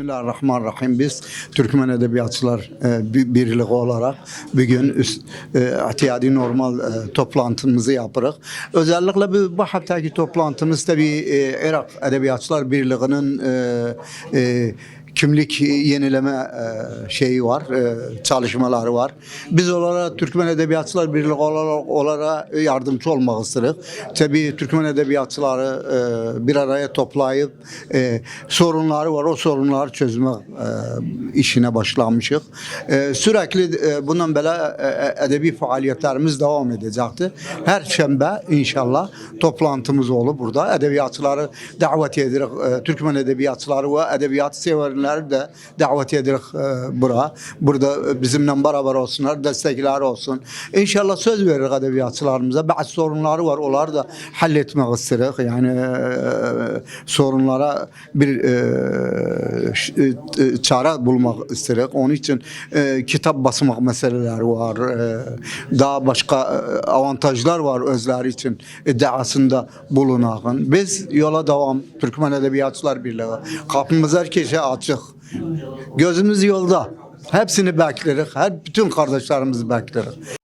Bismillahirrahmanirrahim. Biz Türkmen Edebiyatçılar e, bir- Birliği olarak bugün üst, e, ihtiyadi normal e, toplantımızı yapırıq. Özellikle bu, bu haftaki toplantımız tabii e, Irak Edebiyatçılar Birliği'nin kimlik yenileme e, şeyi var, e, çalışmaları var. Biz olarak Türkmen Edebiyatçılar Birliği olarak, olarak yardımcı olmak isteriz. Tabii Türkmen Edebiyatçıları e, bir araya toplayıp sorunları var, o sorunları çözme işine başlamışıq. E, sürekli bundan belə e, edebi faaliyetlerimiz devam edecektir. Her şembe inşallah toplantımız olur burada. Edebiyatçıları davet edirik. Türkmen edebiyatçıları ve edebiyat severleri de davet edirik e, bura. Burada bizimle beraber olsunlar, destekleri olsun. İnşallah söz veririk edebiyatçılarımıza. Bazı sorunları var, onları da halletmek isterik. Yani e, sorunlara bir e, çare bulmak isterik. Onun için kitap basmak meseleleri var. Daha başka avantajlar var özleri için iddiasında bulunağın. Biz yola devam. Türkmen Edebiyatçılar Birliği. Kapımız herkese açık. Gözümüz yolda. Hepsini bekleriz. Her bütün kardeşlerimizi bekleriz.